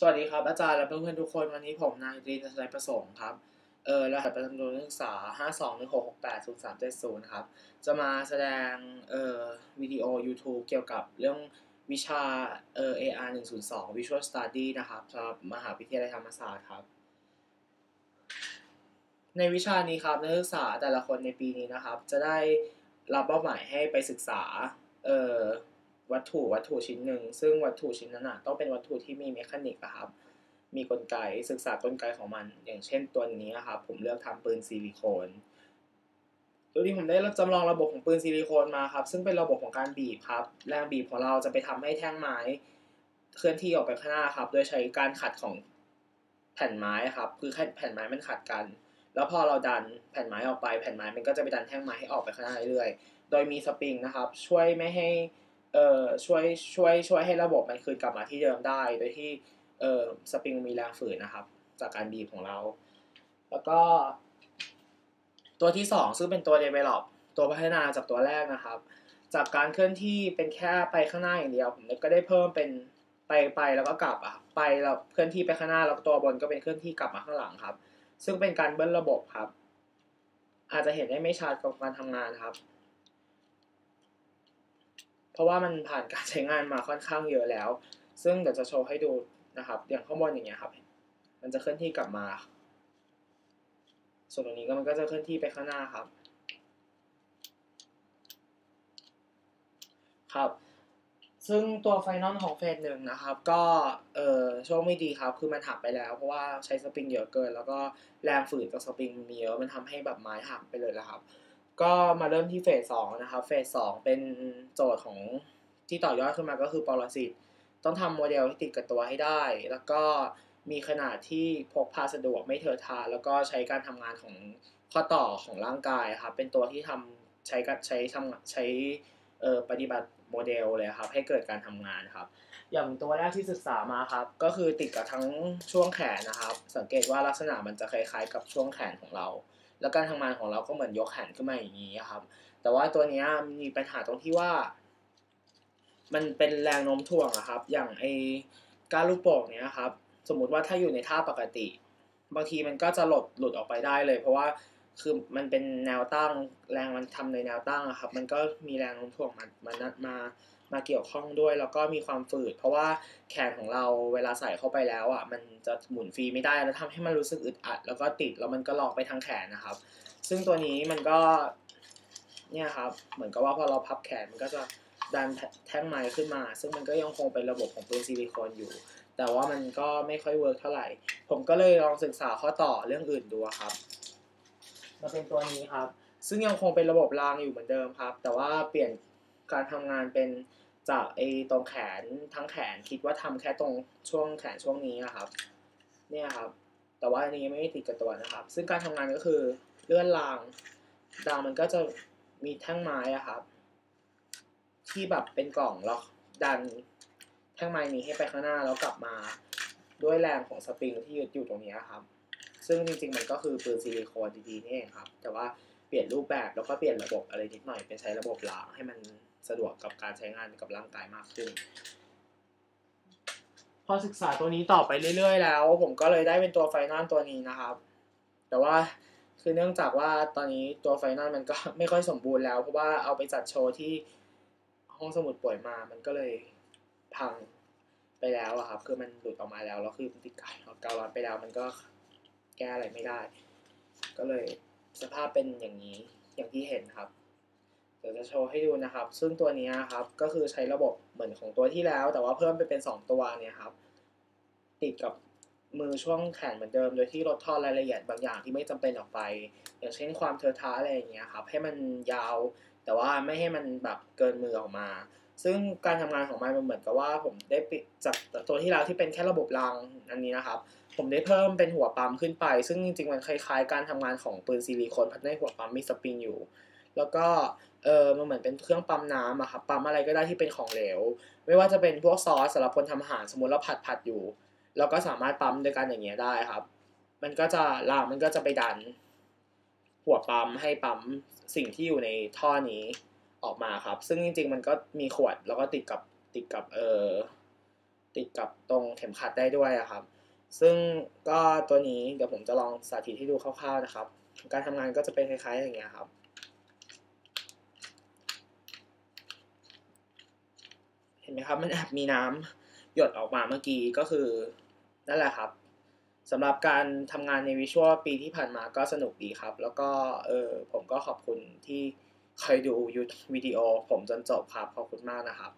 สวัสดีครับ อาจารย์และเพื่อนๆทุกคนวันนี้ผมนายตรีนัทประสงค์ครับเออรหัสประจำตัวนักศึกษา 5216680370 ครับ จะมาแสดงเอ่อวิดีโอ YouTube เกี่ยวกับเรื่องวิชาเอ่อ AR 102 Visual Study นะครับสำหรับมหาวิทยาลัยธรรมศาสตร์ครับ ในวิชานี้ครับนักศึกษาแต่ละคนในปีนี้นะครับ จะได้รับเป้าหมายให้ไปศึกษาเอ่อ วัตถุวัตถุชิ้นหนึ่ง ซึ่งวัตถุชิ้นนั้นต้องเป็นวัตถุที่มีเมคานิกอะครับ มีกลไกศึกษากลไกของมัน อย่างเช่นตัวนี้นะครับผมเลือกทำปืนซิลิโคนตัวนี้ผมได้จำลองระบบของปืนซิลิโคนมาครับ ซึ่งเป็นระบบของการบีบครับ แรงบีบของเราจะไปทำให้แท่งไม้เคลื่อนที่ออกไปข้างหน้าครับ โดยใช้การขัดของแผ่นไม้ครับ คือแผ่นไม้มันขัดกัน แล้วพอเราดันแผ่นไม้ออกไป แผ่นไม้มันก็จะไปดันแท่งไม้ให้ออกไปข้างหน้าเรื่อยๆ โดยมีสปริงนะครับ ช่วยไม่ให้ เอ่อช่วยช่วยช่วยให้ระบบมันคืนกลับมาที่เดิมได้ โดยที่เอ่อสปริงมีแรงฝืนนะครับ จากการบีบของเรา แล้วก็ ตัวที่ 2 ซึ่งเป็นตัว develop ตัวพัฒนาจากตัวแรกนะครับ จากการเคลื่อนที่เป็นแค่ไปข้างหน้าอย่างเดียวผมก็ได้เพิ่มเป็นไปไปแล้วก็กลับอะไปแล้วเคลื่อนที่ไปข้างหน้าแล้วตัวบนก็เป็นเคลื่อนที่กลับมาข้างหลังครับ ซึ่งเป็นการเบิ้ลระบบครับ อาจจะเห็นได้ไม่ชัดกับการทำงานครับ เพราะว่ามันผ่านการใช้งานมาค่อนข้างเยอะแล้ว ซึ่งเดี๋ยวจะโชว์ให้ดูนะครับอย่างข้างบนอย่างเงี้ยครับ มันจะเคลื่อนที่กลับมา ส่วนตรงนี้ก็มันก็จะเคลื่อนที่ไปข้างหน้าครับ ครับซึ่งตัวไฟนอลของเฟสหนึ่งนะครับ ก็เออโชคไม่ดีครับ คือมันหักไปแล้ว เพราะว่าใช้สปริงเยอะเกิน แล้วก็แรงฝืนจากสปริงมีเยอะมันทำให้แบบไม้หักไปเลยนะครับ ก็มาเริ่มที่เฟสสองนะครับ เฟสสองเป็นโจทย์ของที่ต่อยอดขึ้นมาก็คือปรสิต ต้องทำโมเดลที่ติดกับตัวให้ได้ แล้วก็มีขนาดที่พกพาสะดวกไม่เทอะทา แล้วก็ใช้การทำงานของข้อต่อของร่างกายครับ เป็นตัวที่ทำใช้กับใช้ทำใช้เออปฏิบัติโมเดลเลยครับ ให้เกิดการทำงานครับ อย่างตัวแรกที่ศึกษามาครับ ก็คือติดกับทั้งช่วงแขนนะครับ สังเกตว่าลักษณะมันจะคล้ายๆ กับช่วงแขนของเรา แล้วการทำงานของเราก็เหมือนยกแขนขึ้นมาอย่างนี้ครับ แต่ว่าตัวนี้มีปัญหาตรงที่ว่า มันเป็นแรงโน้มถ่วงอะครับ อย่างไอการลูกโป่งเนี้ยครับ สมมุติว่าถ้าอยู่ในท่าปกติ บางทีมันก็จะหลุดหลุดออกไปได้เลย เพราะว่าคือมันเป็นแนวตั้งแรงมันทำในแนวตั้งอะครับ มันก็มีแรงโน้มถ่วงมามามามา มาเกี่ยวข้องด้วย แล้วก็มีความฝืด เพราะว่าแขนของเราเวลาใส่เข้าไปแล้วอะมันจะหมุนฟรีไม่ได้แล้วทำให้มันรู้สึกอึดอัด แล้วก็ติดแล้วมันก็ลอกไปทางแขนนะครับ ซึ่งตัวนี้มันก็เนี่ยครับเหมือนกับว่าพอเราพับแขนมันก็จะดันแท่งไม้ขึ้นมา ซึ่งมันก็ยังคงเป็นระบบของปืนซิลิโคนอยู่ แต่ว่ามันก็ไม่ค่อยเวิร์กเท่าไหร่ ผมก็เลยลองศึกษาข้อต่อเรื่องอื่นดูครับ มาเป็นตัวนี้ครับ ซึ่งยังคงเป็นระบบรางอยู่เหมือนเดิมครับ แต่ว่าเปลี่ยน การทำงานเป็นจากไอ้ตรงแขนทั้งแขนคิดว่าทำแค่ตรงช่วงแขนช่วงนี้นะครับ เนี่ยครับ แต่ว่าอันนี้ไม่ได้ติดกับตัวนะครับ ซึ่งการทำงานก็คือเลื่อนรางรางมันก็จะมีแท่งไม้อะครับ ที่แบบเป็นกล่องแล้วดันแท่งไม้นี้ให้ไปข้างหน้าแล้วกลับมาด้วยแรงของสปริงที่ยึดอยู่ตรงนี้ครับ ซึ่งจริงๆมันก็คือปืนซิลิโคนดีๆนี่เองครับ แต่ว่าเปลี่ยนรูปแบบแล้วก็เปลี่ยนระบบอะไรนิดหน่อยเป็นใช้ระบบรางให้มัน สะดวกกับการใช้งานกับร่างกายมากขึ้น พอศึกษาตัวนี้ต่อไปเรื่อย ๆ แล้ว ผมก็เลยได้เป็นตัวไฟนอลตัวนี้นะครับ แต่ว่าคือเนื่องจากว่าตอนนี้ตัวไฟนอลมันก็ไม่ค่อยสมบูรณ์แล้ว เพราะว่าเอาไปจัดโชว์ที่ห้องสมุดป่วยมา มันก็เลยพังไปแล้วอะครับคือมันหลุดออกมาแล้วแล้วคือติดกาวกาวร้อนไปแล้ว มันก็แก้อะไรไม่ได้ ก็เลยสภาพเป็นอย่างนี้อย่างที่เห็นครับ เดี๋ยวจะโชว์ให้ดูนะครับ ซึ่งตัวนี้ครับก็คือใช้ระบบเหมือนของตัวที่แล้ว แต่ว่าเพิ่มไปเป็น 2 ตัวเนี่ยครับ ติดกับมือช่วงแขนเหมือนเดิม โดยที่ลดทอนรายละเอียดบางอย่างที่ไม่จำเป็นออกไป อย่างเช่นความเทอะทะอะไรอย่างเงี้ยครับ ให้มันยาว แต่ว่าไม่ให้มันแบบเกินมือออกมา ซึ่งการทำงานของมันมันเหมือนกับว่าผมได้จากตัวที่แล้วที่เป็นแค่ระบบรางอันนี้นะครับ ผมได้เพิ่มเป็นหัวปั๊มขึ้นไป ซึ่งจริงๆมันคล้ายๆ การทำงานของปืนซิลิโคนพัดในหัวปั๊มมีสปริงอยู่ แล้วก็เออมันเหมือนเป็นเครื่องปั๊มน้ำอะครับปั๊มอะไรก็ได้ที่เป็นของเหลว ไม่ว่าจะเป็นพวกซอสสำหรับคนทำอาหารสมมติเราผัดผัดอยู่เราก็สามารถปั๊มด้วยกันอย่างเงี้ยได้ครับ มันก็จะรางมันก็จะไปดัน หัวปั๊มให้ปั๊มสิ่งที่อยู่ในท่อนี้ออกมาครับ ซึ่งจริงๆมันก็มีขวดแล้วก็ติดกับติดกับเออติดกับตรงเข็มขัดได้ด้วยอะครับ ซึ่งก็ตัวนี้เดี๋ยวผมจะลองสาธิตให้ดูคร่าวๆนะครับ การทำงานก็จะเป็นคล้ายๆอย่างเงี้ยครับ เห็น ไหมครับ มันแอบมีน้ำหยดออกมาเมื่อกี้ก็คือนั่นแหละครับสำหรับการทำงานในวิชวลปีที่ผ่านมาก็สนุกดีครับ แล้วก็เออผมก็ขอบคุณที่เคยดูยูวิดีโอผมจนจบครับ ขอบคุณมากนะครับ